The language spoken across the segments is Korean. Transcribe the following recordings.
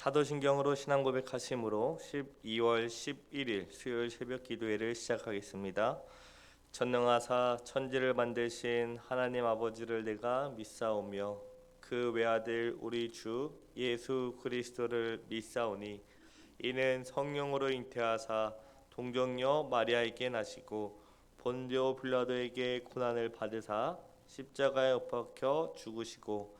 사도신경으로 신앙 고백하심으로 12월 11일 수요일 새벽 기도회를 시작하겠습니다. 전능하사 천지를 만드신 하나님 아버지를 내가 믿사오며 그 외아들 우리 주 예수 그리스도를 믿사오니 이는 성령으로 잉태하사 동정녀 마리아에게 나시고 본디오 빌라도에게 고난을 받으사 십자가에 못 박혀 죽으시고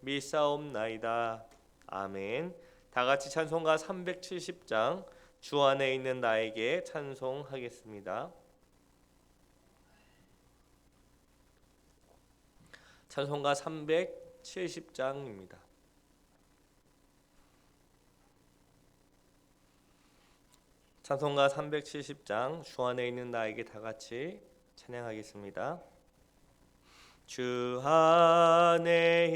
믿사옵나이다. 아멘. 다 같이 찬송가 370장 주 안에 있는 나에게 찬송하겠습니다. 찬송가 370장입니다. 찬송가 370장 주 안에 있는 나에게 다 같이 찬양하겠습니다. 주 안에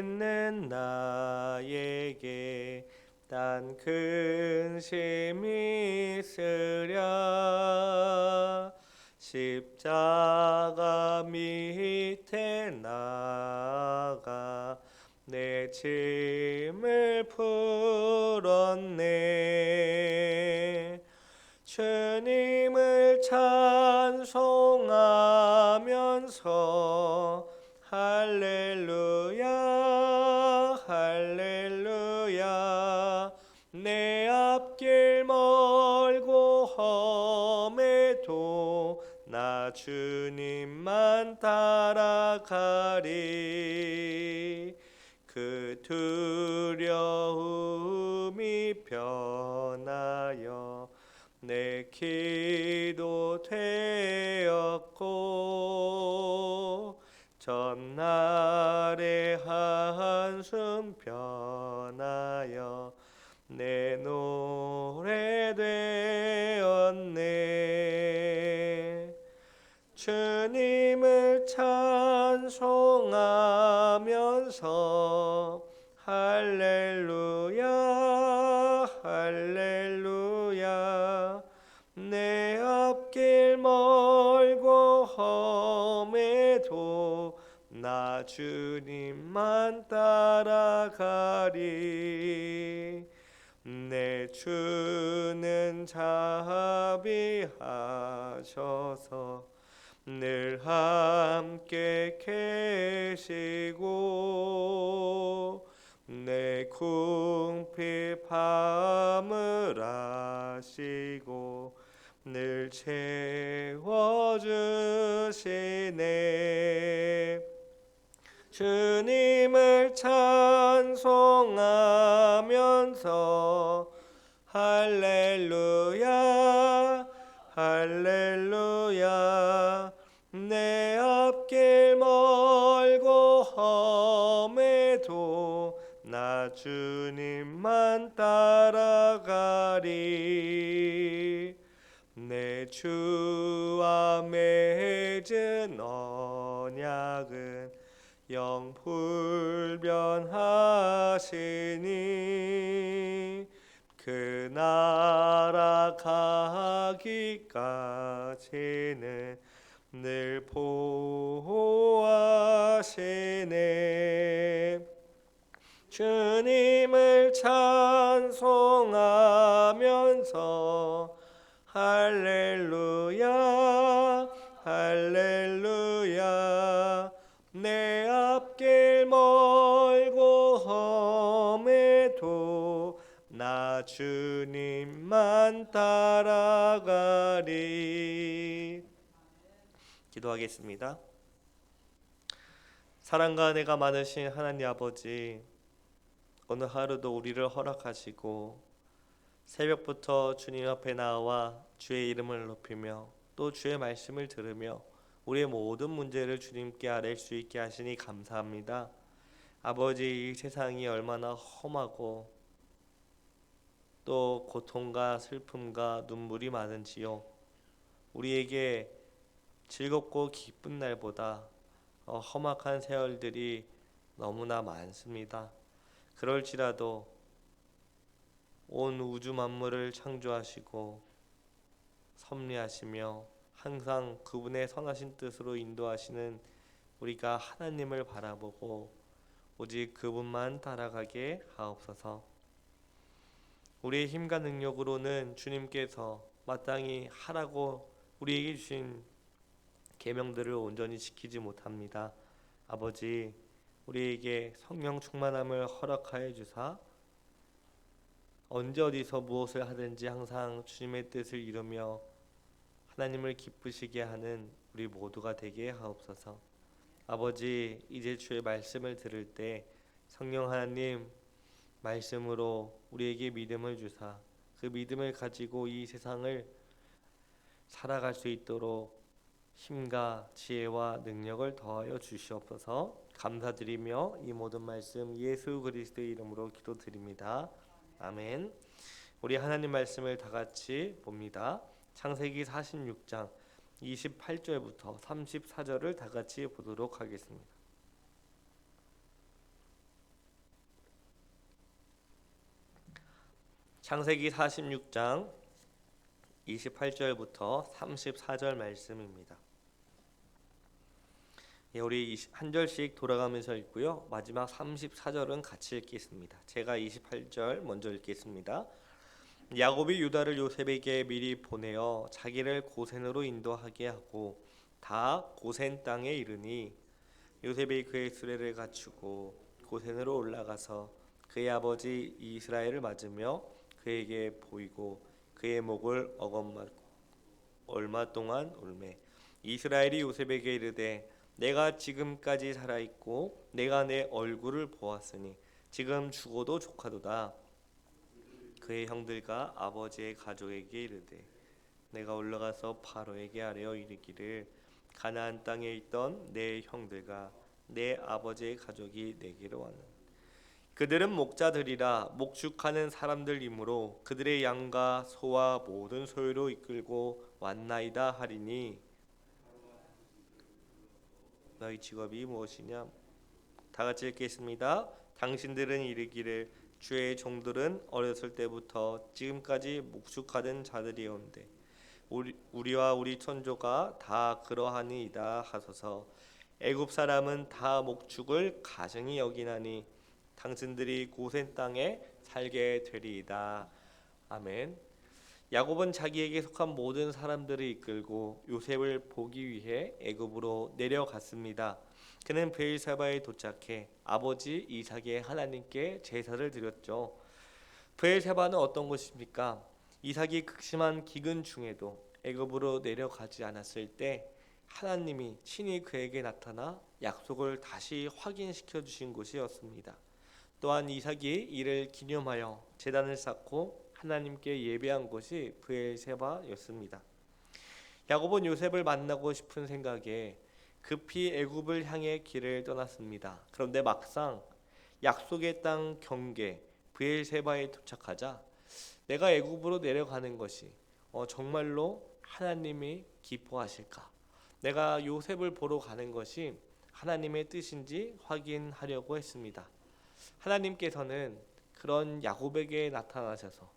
있는 나에게 단 근심이 있으랴. 십자가 밑에 나가 내 짐을 풀었네. 주님을 찬송하 면서 할렐루야 할렐루야. 내 앞길 멀고 험해도 나 주님만 따라가리. 그 두려움이 변하여 내 기도 되었고 전날의 한숨 변하여 내 노래 되었네. 주님을 찬송하면서 할렐루야 할렐루야. 내 앞길 멀 주님만 따라가리. 내 주는 자비하셔서 늘 함께 계시고 내 궁핍함을 아시고 늘 채워주시네 주님을 찬송하면서 할렐루야 할렐루야. 내 앞길 멀고 험해도 나 주님만 따라가리. 내 주와 맺은 언약은 영불변하시니 그 나라 가기까지는 늘 보호하시네. 주님을 찬송하면서 할렐루야 주님만 따라가리 기도하겠습니다. 사랑과 은혜가 많으신 하나님 아버지 오늘 하루도 우리를 허락하시고 새벽부터 주님 앞에 나와 주의 이름을 높이며 또 주의 말씀을 들으며 우리의 모든 문제를 주님께 아랠 수 있게 하시니 감사합니다. 아버지 이 세상이 얼마나 험하고 또 고통과 슬픔과 눈물이 많은지요. 우리에게 즐겁고 기쁜 날보다 어, 험악한 세월들이 너무나 많습니다. 그럴지라도 온 우주 만물을 창조하시고 섭리하시며 항상 그분의 선하신 뜻으로 인도하시는 우리가 하나님을 바라보고 오직 그분만 따라가게 하옵소서. 우리의 힘과 능력으로는 주님께서 마땅히 하라고 우리에게 주신 계명들을 온전히 지키지 못합니다. 아버지, 우리에게 성령 충만함을 허락하여 주사 언제 어디서 무엇을 하든지 항상 주님의 뜻을 이루며 하나님을 기쁘시게 하는 우리 모두가 되게 하옵소서. 아버지, 이제 주의 말씀을 들을 때 성령 하나님 말씀으로 우리에게 믿음을 주사 그 믿음을 가지고 이 세상을 살아갈 수 있도록 힘과 지혜와 능력을 더하여 주시옵소서. 감사드리며 이 모든 말씀 예수 그리스도의 이름으로 기도드립니다. 아멘. 우리 하나님 말씀을 다 같이 봅니다. 창세기 46장 28절부터 34절을 다 같이 보도록 하겠습니다. 창세기 46장 28절부터 34절 말씀입니다. 예, 우리 한 절씩 돌아가면서 읽고요. 마지막 34절은 같이 읽겠습니다. 제가 28절 먼저 읽겠습니다. 야곱이 유다를 요셉에게 미리 보내어 자기를 고센으로 인도하게 하고 다 고센 땅에 이르니 요셉이 그의 수레를 갖추고 고센으로 올라가서 그의 아버지 이스라엘을 맞으며 그에게 보이고 그의 목을 어검맞고 얼마 동안 울매. 이스라엘이 요셉에게 이르되 내가 지금까지 살아 있고 내가 내 얼굴을 보았으니 지금 죽어도 조카도다. 그의 형들과 아버지의 가족에게 이르되 내가 올라가서 바로에게 아뢰어 이르기를 가나안 땅에 있던 내 형들과 내 아버지의 가족이 내게로 왔는 그들은 목자들이라 목축하는 사람들이므로 그들의 양과 소와 모든 소유로 이끌고 왔나이다 하리니. 너희 직업이 무엇이냐? 다 같이 읽겠습니다. 당신들은 이르기를 주의 종들은 어렸을 때부터 지금까지 목축하던 자들이온데 우리, 우리와 우리 천조가 다 그러하니이다 하소서. 애굽 사람은 다 목축을 가증히 여기나니 당신들이 고센 땅에 살게 되리이다 아멘 야곱은 자기에게 속한 모든 사람들을 이끌고 요셉을 보기 위해 애굽으로 내려갔습니다. 그는 베일사바에 도착해 아버지 이삭의 하나님께 제사를 드렸죠. 베일사바는 어떤 곳입니까? 이삭이 극심한 기근 중에도 애굽으로 내려가지 않았을 때 하나님이 친히 그에게 나타나 약속을 다시 확인시켜 주신 곳이었습니다. 또한 이삭이 이를 기념하여 제단을 쌓고 하나님께 예배한 곳이 브엘세바였습니다. 야곱은 요셉을 만나고 싶은 생각에 급히 애굽을 향해 길을 떠났습니다. 그런데 막상 약속의 땅 경계 브엘세바에 도착하자 내가 애굽으로 내려가는 것이 어, 정말로 하나님이 기뻐하실까? 내가 요셉을 보러 가는 것이 하나님의 뜻인지 확인하려고 했습니다. 하나님께서는 그런 야곱에게 나타나셔서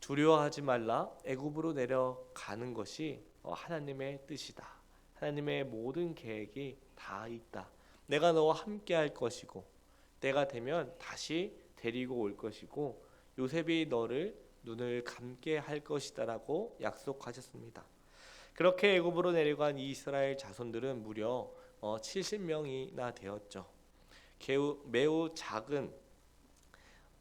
두려워하지 말라 애굽으로 내려가는 것이 어, 하나님의 뜻이다. 하나님의 모든 계획이 다 있다. 내가 너와 함께 할 것이고 때가 되면 다시 데리고 올 것이고 요셉이 너를 눈을 감게 할 것이다라고 약속하셨습니다. 그렇게 애굽으로 내려간 이스라엘 자손들은 무려 70명이나 어, 되었죠. 매우 작은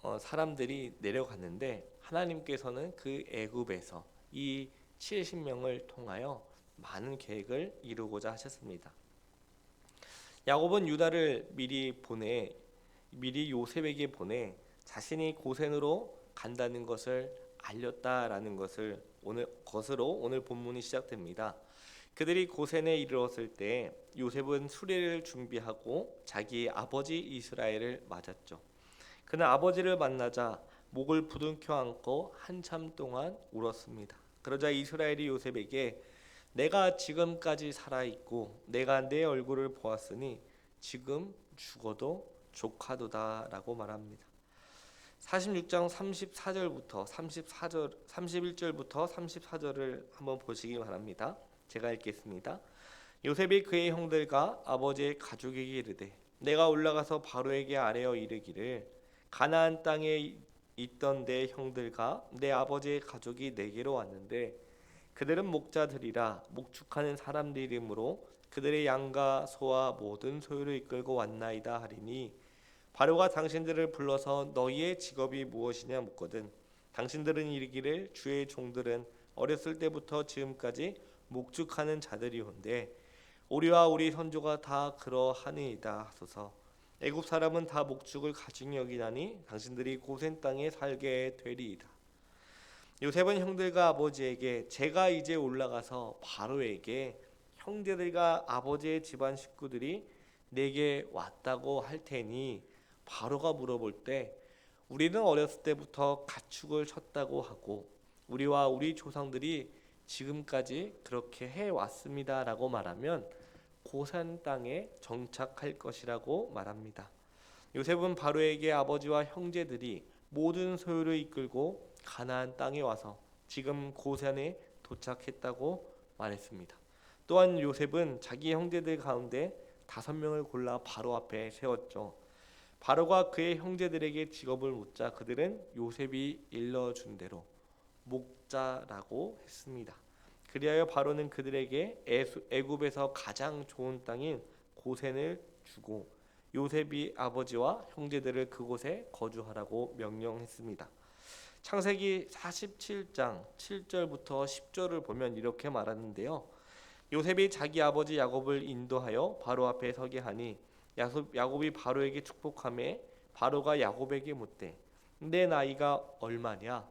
어, 사람들이 내려갔는데 하나님께서는 그 애굽에서 이 70명을 통하여 많은 계획을 이루고자 하셨습니다. 야곱은 유다를 미리 보내 미리 요셉에게 보내 자신이 고센으로 간다는 것을 알렸다라는 것을 오늘 것으로 오늘 본문이 시작됩니다. 그들이 고센에 이르렀을 때 요셉은 수레를 준비하고 자기 아버지 이스라엘을 맞았죠. 그는 아버지를 만나자 목을 부둥켜 안고 한참 동안 울었습니다. 그러자 이스라엘이 요셉에게 내가 지금까지 살아 있고 내가 내 얼굴을 보았으니 지금 죽어도 조카도다라고 말합니다. 46장 34절부터 34절 31절부터 34절을 한번 보시기 바랍니다. 제가 읽겠습니다. 요셉이 그의 형들과 아버지의 가족에게 이르되 내가 올라가서 바로에게 아뢰어 이르기를 가나안 땅에 있던 내 형들과 내 아버지의 가족이 내게로 왔는데 그들은 목자들이라 목축하는 사람들이므로 그들의 양과 소와 모든 소유를 이끌고 왔나이다 하리니 바로가 당신들을 불러서 너희의 직업이 무엇이냐 묻거든 당신들은 이르기를 주의 종들은 어렸을 때부터 지금까지 목축하는 자들이온데 우리와 우리 선조가 다 그러하니이다 하소서. 애굽 사람은 다 목축을 가증 여기나니 당신들이 고센 땅에 살게 되리이다. 요셉은 형들과 아버지에게 제가 이제 올라가서 바로에게 형제들과 아버지의 집안 식구들이 내게 왔다고 할 테니 바로가 물어볼 때 우리는 어렸을 때부터 가축을 쳤다고 하고 우리와 우리 조상들이 지금까지 그렇게 해 왔습니다라고 말하면 고산 땅에 정착할 것이라고 말합니다. 요셉은 바로에게 아버지와 형제들이 모든 소유를 이끌고 가나안 땅에 와서 지금 고산에 도착했다고 말했습니다. 또한 요셉은 자기 형제들 가운데 다섯 명을 골라 바로 앞에 세웠죠. 바로가 그의 형제들에게 직업을 묻자 그들은 요셉이 일러준 대로 목자라고 했습니다. 그리하여 바로는 그들에게 애굽에서 가장 좋은 땅인 고센을 주고 요셉이 아버지와 형제들을 그곳에 거주하라고 명령했습니다. 창세기 47장 7절부터 10절을 보면 이렇게 말하는데요. 요셉이 자기 아버지 야곱을 인도하여 바로 앞에 서게 하니 야곱- 야곱이 바로에게 축복하매 바로가 야곱에게 묻되 내 나이가 얼마냐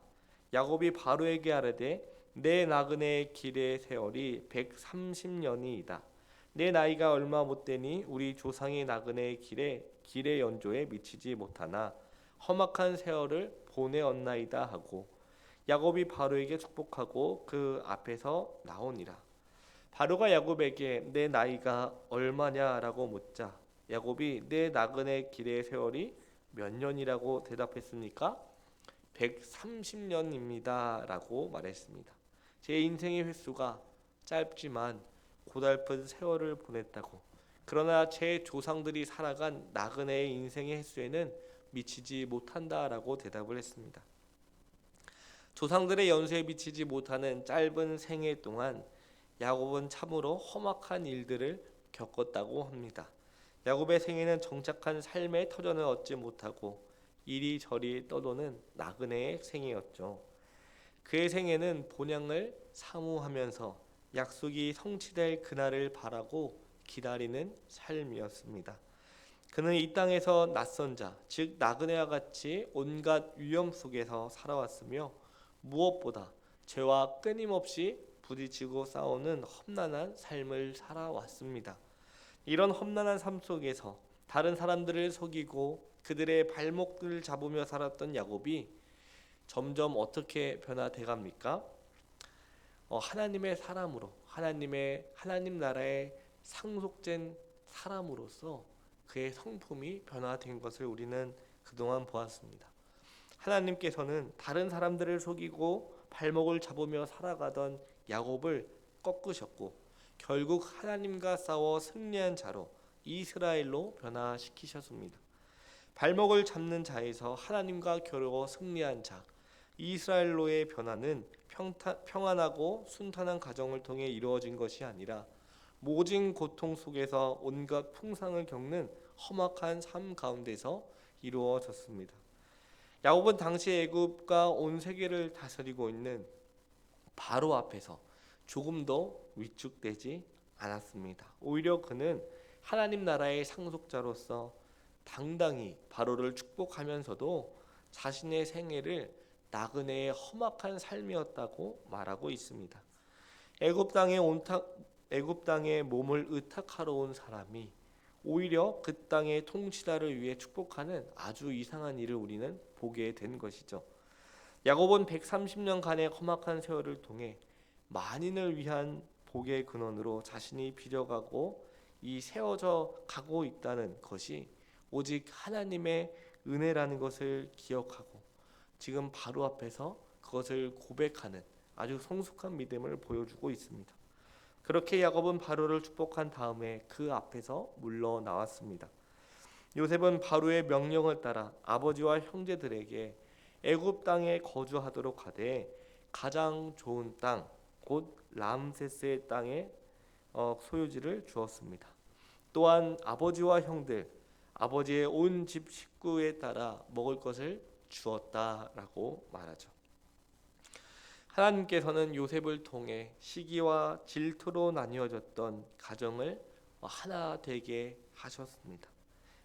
야곱이 바로에게 아뢰되 내 나그네의 길의 세월이 130년이이다 내 나이가 얼마 못 되니 우리 조상의 나그네의 길에 길의 연조에 미치지 못하나 험악한 세월을 보내었나이다 하고 야곱이 바로에게 축복하고 그 앞에서 나오니라 바로가 야곱에게 내 나이가 얼마냐라고 묻자 야곱이 내 나그네 길의 세월이 몇 년이라고 대답했습니까? 130년입니다라고 말했습니다. 제 인생의 횟수가 짧지만 고달픈 세월을 보냈다고. 그러나 제 조상들이 살아간 나그네의 인생의 횟수에는 미치지 못한다라고 대답을 했습니다. 조상들의 연수에 미치지 못하는 짧은 생애 동안 야곱은 참으로 험악한 일들을 겪었다고 합니다. 야곱의 생애는 정착한 삶의 터전을 얻지 못하고 이리저리 떠도는 나그네의 생애였죠. 그의 생애는 본향을 사모하면서 약속이 성취될 그날을 바라고 기다리는 삶이었습니다. 그는 이 땅에서 낯선 자, 즉 나그네와 같이 온갖 위험 속에서 살아왔으며 무엇보다 죄와 끊임없이 부딪히고 싸우는 험난한 삶을 살아왔습니다. 이런 험난한 삶 속에서 다른 사람들을 속이고 그들의 발목을 잡으며 살았던 야곱이 점점 어떻게 변화돼 갑니까? 어, 하나님의 사람으로 하나님의 하나님 나라의 상속된 사람으로서 그의 성품이 변화된 것을 우리는 그동안 보았습니다. 하나님께서는 다른 사람들을 속이고 발목을 잡으며 살아가던 야곱을 꺾으셨고 결국 하나님과 싸워 승리한 자로 이스라엘로 변화시키셨습니다. 발목을 잡는 자에서 하나님과 겨루어 승리한 자 이스라엘로의 변화는 평타, 평안하고 순탄한 가정을 통해 이루어진 것이 아니라 모진 고통 속에서 온갖 풍상을 겪는 험악한 삶 가운데서 이루어졌습니다. 야곱은 당시 애굽과 온 세계를 다스리고 있는 바로 앞에서 조금도 위축되지 않았습니다. 오히려 그는 하나님 나라의 상속자로서 당당히 바로를 축복하면서도 자신의 생애를 나그네의 험악한 삶이었다고 말하고 있습니다. 애굽 땅에 온탁 애굽 땅에 몸을 의탁하러 온 사람이 오히려 그 땅의 통치자를 위해 축복하는 아주 이상한 일을 우리는 보게 된 것이죠. 야곱은 130년간의 험악한 세월을 통해 만인을 위한 복의 근원으로 자신이 비려가고 이 세워져 가고 있다는 것이 오직 하나님의 은혜라는 것을 기억하고 지금 바로 앞에서 그것을 고백하는 아주 성숙한 믿음을 보여주고 있습니다. 그렇게 야곱은 바로를 축복한 다음에 그 앞에서 물러 나왔습니다. 요셉은 바로의 명령을 따라 아버지와 형제들에게 애굽 땅에 거주하도록 하되 가장 좋은 땅 곧 람세스의 땅에 어, 소유지를 주었습니다. 또한 아버지와 형들 아버지의 온 집 식구에 따라 먹을 것을 주었다라고 말하죠. 하나님께서는 요셉을 통해 시기와 질투로 나뉘어졌던 가정을 하나 되게 하셨습니다.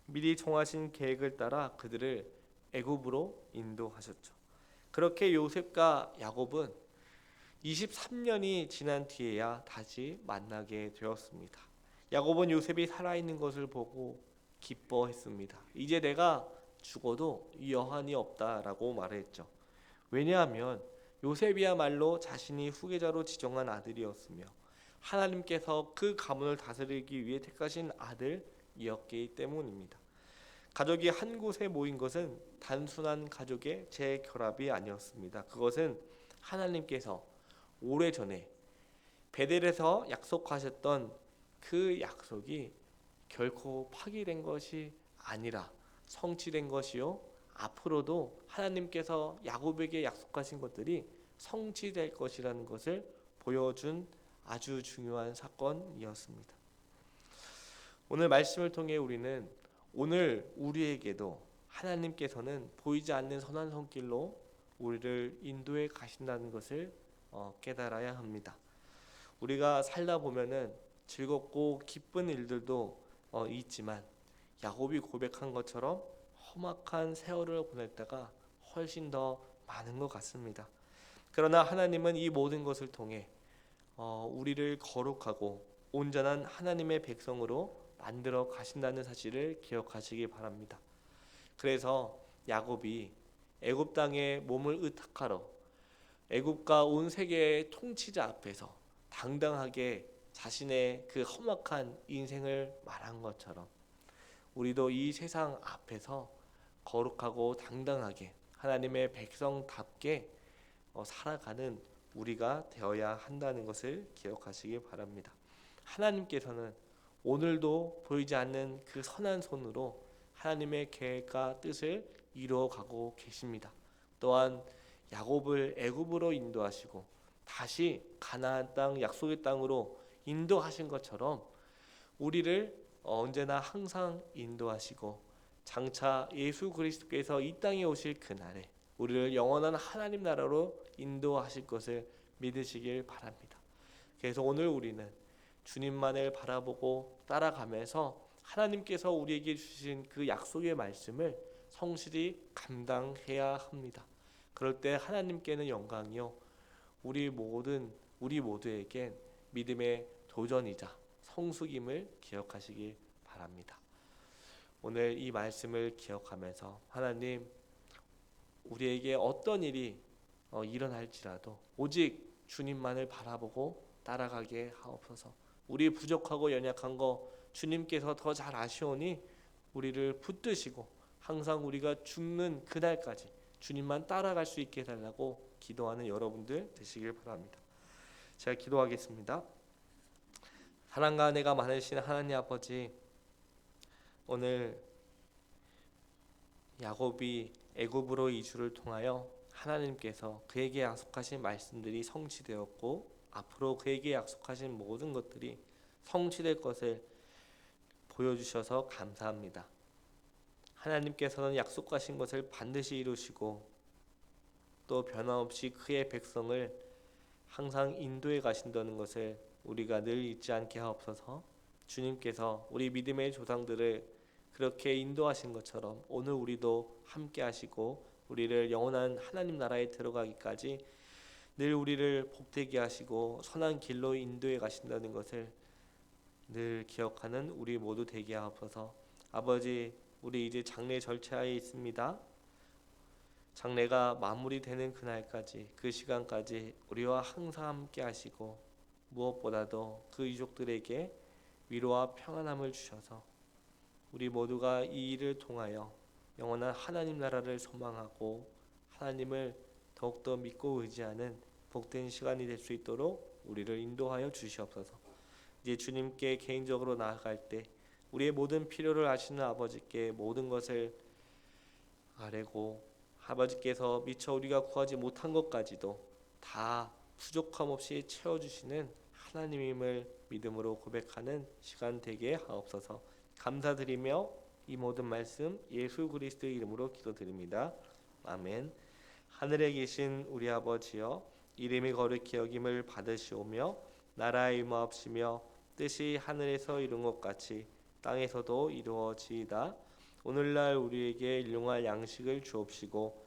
미리 정하신 계획을 따라 그들을 애굽으로 인도하셨죠. 그렇게 요셉과 야곱은 23년이 지난 뒤에야 다시 만나게 되었습니다. 야곱은 요셉이 살아있는 것을 보고 기뻐했습니다. 이제 내가 죽어도 여한이 없다라고 말했죠. 왜냐하면 요셉이야말로 자신이 후계자로 지정한 아들이었으며 하나님께서 그 가문을 다스리기 위해 택하신 아들이었기 때문입니다. 가족이 한 곳에 모인 것은 단순한 가족의 재결합이 아니었습니다. 그것은 하나님께서 오래전에 베델에서 약속하셨던 그 약속이 결코 파기된 것이 아니라 성취된 것이요 앞으로도 하나님께서 야곱에게 약속하신 것들이 성취될 것이라는 것을 보여준 아주 중요한 사건이었습니다. 오늘 말씀을 통해 우리는 오늘 우리에게도 하나님께서는 보이지 않는 선한 손길로 우리를 인도해 가신다는 것을 어, 깨달아야 합니다. 우리가 살다 보면은 즐겁고 기쁜 일들도 어, 있지만 야곱이 고백한 것처럼 험악한 세월을 보냈다가 훨씬 더 많은 것 같습니다. 그러나 하나님은 이 모든 것을 통해 어, 우리를 거룩하고 온전한 하나님의 백성으로 만들어 가신다는 사실을 기억하시기 바랍니다. 그래서 야곱이 애굽 땅에 몸을 의탁하러 애굽과 온 세계의 통치자 앞에서 당당하게 자신의 그 험악한 인생을 말한 것처럼 우리도 이 세상 앞에서 거룩하고 당당하게 하나님의 백성답게 어, 살아가는 우리가 되어야 한다는 것을 기억하시기 바랍니다. 하나님께서는 오늘도 보이지 않는 그 선한 손으로 하나님의 계획과 뜻을 이루어가고 계십니다. 또한 야곱을 애굽으로 인도하시고 다시 가나안 땅 약속의 땅으로 인도하신 것처럼 우리를 언제나 항상 인도하시고 장차 예수 그리스도께서 이 땅에 오실 그날에 우리를 영원한 하나님 나라로 인도하실 것을 믿으시길 바랍니다. 그래서 오늘 우리는 주님만을 바라보고 따라가면서 하나님께서 우리에게 주신 그 약속의 말씀을 성실히 감당해야 합니다. 그럴 때 하나님께는 영광이요 우리 모든 우리 모두에겐 믿음의 도전이자 성숙임을 기억하시기 바랍니다. 오늘 이 말씀을 기억하면서 하나님 우리에게 어떤 일이 어, 일어날지라도 오직 주님만을 바라보고 따라가게 하옵소서. 우리 부족하고 연약한 거 주님께서 더 잘 아시오니 우리를 붙드시고 항상 우리가 죽는 그날까지 주님만 따라갈 수 있게 해달라고 기도하는 여러분들 되시길 바랍니다. 제가 기도하겠습니다. 사랑과 은혜가 많으신 하나님 아버지 오늘 야곱이 애굽으로 이주를 통하여 하나님께서 그에게 약속하신 말씀들이 성취되었고 앞으로 그에게 약속하신 모든 것들이 성취될 것을 보여주셔서 감사합니다. 하나님께서는 약속하신 것을 반드시 이루시고 또 변함없이 그의 백성을 항상 인도해 가신다는 것을 우리가 늘 잊지 않게 하옵소서. 주님께서 우리 믿음의 조상들을 그렇게 인도하신 것처럼 오늘 우리도 함께 하시고 우리를 영원한 하나님 나라에 들어가기까지 늘 우리를 복되게 하시고 선한 길로 인도해 가신다는 것을 늘 기억하는 우리 모두 되게 하옵소서. 아버지, 우리 이제 장례 절차에 있습니다. 장래가 마무리되는 그날까지 그 시간까지 우리와 항상 함께 하시고 무엇보다도 그 유족들에게 위로와 평안함을 주셔서 우리 모두가 이 일을 통하여 영원한 하나님 나라를 소망하고 하나님을 더욱더 믿고 의지하는 복된 시간이 될 수 있도록 우리를 인도하여 주시옵소서. 이제 주님께 개인적으로 나아갈 때 우리의 모든 필요를 아시는 아버지께 모든 것을 아뢰고 아버지께서 미처 우리가 구하지 못한 것까지도 다 부족함 없이 채워 주시는 하나님임을 믿음으로 고백하는 시간 되게 하옵소서. 감사드리며 이 모든 말씀 예수 그리스도의 이름으로 기도드립니다. 아멘. 하늘에 계신 우리 아버지여 이름이 거룩히 여김을 받으시오며 나라의 임하옵시며 뜻이 하늘에서 이룬 것 같이 땅에서도 이루어지이다. 오늘날 우리에게 일용할 양식을 주옵시고